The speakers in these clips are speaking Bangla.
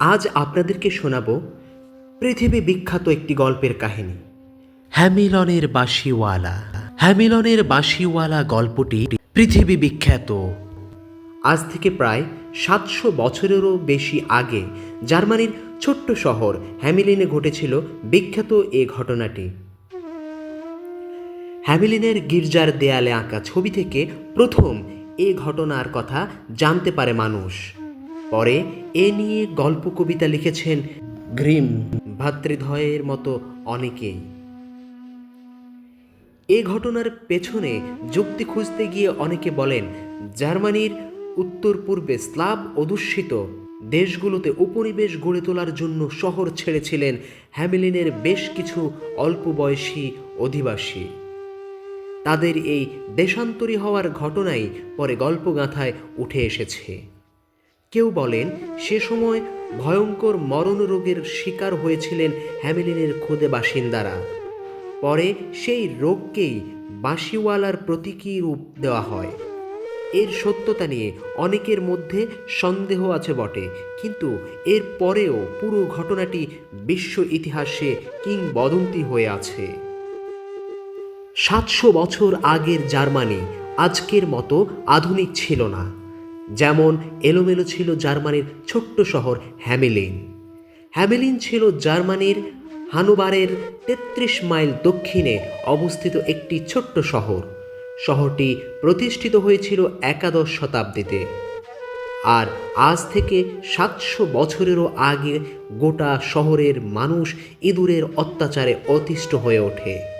আজ আপনাদেরকে শোনাব পৃথিবী বিখ্যাত একটি গল্পের কাহিনী। হ্যামিলনের বাঁশিওয়ালা। হ্যামিলনের বাঁশিওয়ালা গল্পটি পৃথিবী বিখ্যাত। আজ থেকে প্রায় সাতশো বছরেরও বেশি আগে জার্মানির ছোট্ট শহর হ্যামিলিনে ঘটেছিল বিখ্যাত এ ঘটনাটি। হ্যামিলিনের গির্জার দেয়ালে আঁকা ছবি থেকে প্রথম এ ঘটনার কথা জানতে পারে মানুষ। পরে এ নিয়ে গল্প কবিতা লিখেছেন গ্রিম ভাতৃদ্বয়ের মতো অনেকেই। এ ঘটনার পেছনে যুক্তি খুঁজতে গিয়ে অনেকে বলেন, জার্মানির উত্তর পূর্বে স্লাব অধ্যুষিত দেশগুলোতে উপনিবেশ গড়ে তোলার জন্য শহর ছেড়েছিলেন হ্যামিলিনের বেশ কিছু অল্প বয়সী অধিবাসী। তাদের এই দেশান্তরী হওয়ার ঘটনাই পরে গল্পগাথায় উঠে এসেছে। কেউ বলেন, সে সময় ভয়ঙ্কর মরণ রোগের শিকার হয়েছিলেন হ্যামিলিনের খুদে বাসিন্দারা। পরে সেই রোগকেই বাঁশিওয়ালার প্রতীকী রূপ দেওয়া হয়। এর সত্যতা নিয়ে অনেকের মধ্যে সন্দেহ আছে বটে, কিন্তু এর পরেও পুরো ঘটনাটি বিশ্ব ইতিহাসে কিংবদন্তি হয়ে আছে। সাতশো বছর আগের জার্মানি আজকের মতো আধুনিক ছিল না। যেমন এলোমেলো ছিল জার্মানির ছোট্ট শহর হ্যামিলিন। হ্যামিলিন ছিল জার্মানির হানুবারের তেত্রিশ মাইল দক্ষিণে অবস্থিত একটি ছোট্ট শহর। শহরটি প্রতিষ্ঠিত হয়েছিল একাদশ শতাব্দীতে। আর আজ থেকে সাতশো বছরেরও আগে গোটা শহরের মানুষ ইঁদুরের অত্যাচারে অতিষ্ঠ হয়ে ওঠে।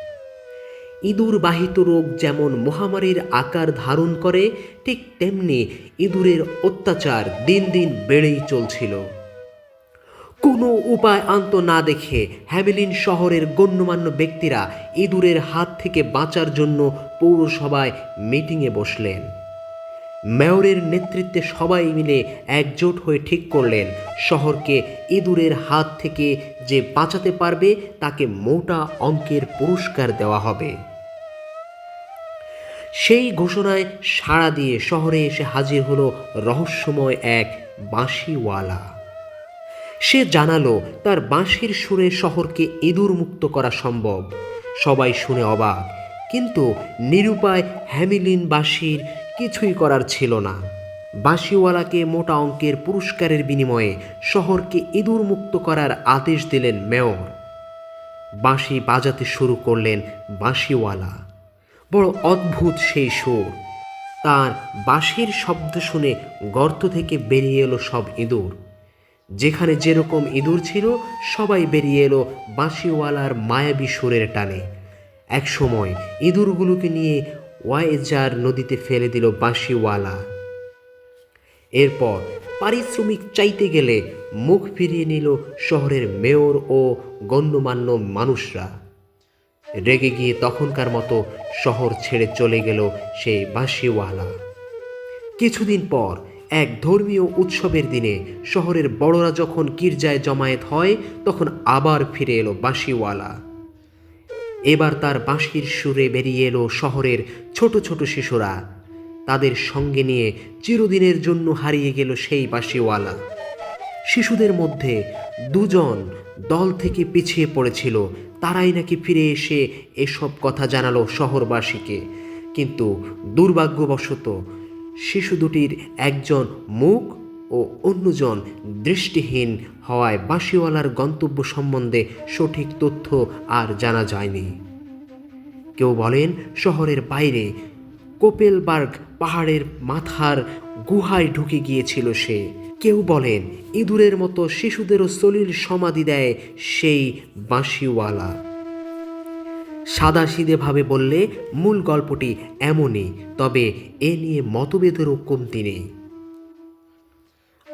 ইঁদুর বাহিত রোগ যেমন মহামারীর আকার ধারণ করে, ঠিক তেমনি ইঁদুরের অত্যাচার দিন দিন বেড়েই চলছিল। কোনো উপায় আন্ত না দেখে হ্যামিলিন শহরের গণ্যমান্য ব্যক্তিরা ইঁদুরের হাত থেকে বাঁচার জন্য পৌরসভায় মিটিংয়ে বসলেন। মেয়রের নেতৃত্বে সবাই মিলে একজোট হয়ে ঠিক করলেন। শহরকে ইঁদুরের হাত থেকে যে বাঁচাতে পারবে, তাকে মোটা অঙ্কের পুরস্কার দেওয়া হবে। সেই ঘোষণায় সাড়া দিয়ে শহরে এসে হাজির হলো রহস্যময় এক বাঁশিওয়ালা। সে জানালো, তার বাঁশির সুরে শহরকে ইঁদুর মুক্ত করা সম্ভব। সবাই শুনে অবাক, কিন্তু নিরুপায় হ্যামিলিন বাঁশির কিছুই করার ছিল না। বাঁশিওয়ালাকে মোটা অঙ্কের পুরস্কারের বিনিময়ে শহরকে ইঁদুর মুক্ত করার আদেশ দিলেন মেয়র। বাঁশি বাজাতে শুরু করলেন বাঁশিওয়ালা। বড় অদ্ভুত সেই সুর। তার বাঁশির শব্দ শুনে গর্ত থেকে বেরিয়ে এলো সব ইঁদুর। যেখানে যেরকম ইঁদুর ছিল, সবাই বেরিয়ে এলো বাঁশিওয়ালার মায়াবী সুরের টানে। একসময় ইঁদুরগুলোকে নিয়ে ওয়াইজার নদীতে ফেলে দিল বাঁশিওয়ালা। এরপর পারিশ্রমিক চাইতে গেলে মুখ ফিরিয়ে নিল শহরের মেয়র ও গণ্যমান্য মানুষরা। রেগে গিয়ে তখনকার মতো শহর ছেড়ে চলে গেল সেই বাঁশিওয়ালা। কিছুদিন পর এক ধর্মীয় উৎসবের দিনে শহরের বড়রা যখন গির্জায় জমায়েত হয়, তখন আবার ফিরে এলো বাঁশিওয়ালা। এবার তার বাঁশির সুরে বেরিয়ে এলো শহরের ছোট ছোট শিশুরা। তাদের সঙ্গে নিয়ে চিরদিনের জন্য হারিয়ে গেল সেই বাঁশিওয়ালা। শিশুদের মধ্যে দুজন দল থেকে পিছিয়ে পড়েছিল, তারাই নাকি ফিরে এসে এসব কথা জানালো শহরবাসীকে। কিন্তু দুর্ভাগ্যবশত শিশু দুটির একজন মুখ ও অন্যজন দৃষ্টিহীন হওয়ায় বাঁশিওয়ালার গন্তব্য সম্বন্ধে সঠিক তথ্য আর জানা যায়নি। কেউ বলেন, শহরের বাইরে কোপেলবার্গ পাহাড়ের মাথার গুহায় ঢুকে গিয়েছিল সে। কেউ বলেন, ইঁদুরের মতো শিশুদেরও সলিল সমাধি দেয় সেই বাঁশিওয়ালা। সাদাসিধেভাবে বললে, মূল গল্পটি এমনই, তবে এ নিয়ে মতভেদেরও কমতি নেই।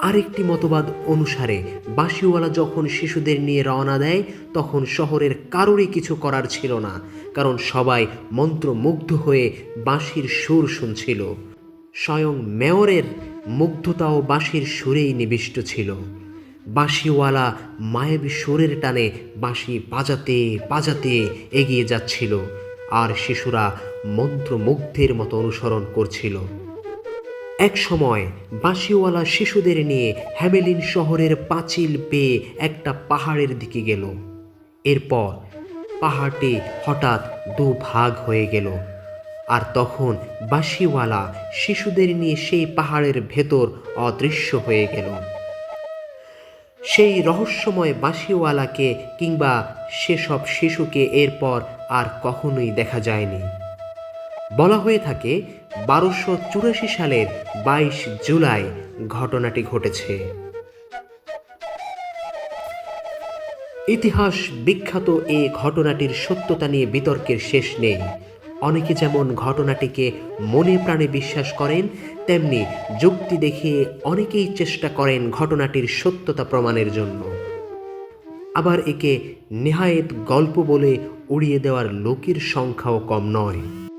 আরেকটি মতবাদ অনুসারে, বাঁশিওয়ালা যখন শিশুদের নিয়ে রওনা দেয়, তখন শহরের কারোরই কিছু করার ছিল না, কারণ সবাই মন্ত্রমুগ্ধ হয়ে বাঁশির সুর শুনছিল। স্বয়ং মেয়রের মুগ্ধতাও বাঁশির সুরেই নিবিষ্ট ছিল। বাঁশিওয়ালা মায়াবী সুরের টানে বাঁশি বাজাতে বাজাতে এগিয়ে যাচ্ছিল, আর শিশুরা মন্ত্রমুগ্ধের মতো অনুসরণ করছিল। এক সময় বাঁশিওয়ালা শিশুদের নিয়ে হ্যামেলিন শহরের পাঁচিল পেয়ে একটা পাহাড়ের দিকে গেল। এরপর পাহাড়টি হঠাৎ দু ভাগ হয়ে গেল। আর তখন বাঁশিওয়ালা শিশুদের নিয়ে সেই পাহাড়ের ভেতর অদৃশ্য হয়ে গেল। সেই রহস্যময় বাঁশিওয়ালাকে কিংবা সেসব শিশুকে এরপর আর কখনোই দেখা যায়নি। বলা হয়ে থাকে বারোশো চুরাশি সালের বাইশ জুলাই ঘটনাটি ঘটেছে। ইতিহাস বিখ্যাত এই ঘটনাটির সত্যতা নিয়ে বিতর্কের শেষ নেই। অনেকে যেমন ঘটনাটিকে মনে প্রাণে বিশ্বাস করেন, তেমনি যুক্তি দেখিয়ে অনেকেই চেষ্টা করেন ঘটনাটির সত্যতা প্রমাণের জন্য। আবার একে নেহায়েত গল্প বলে উড়িয়ে দেওয়ার লোকের সংখ্যাও কম নয়।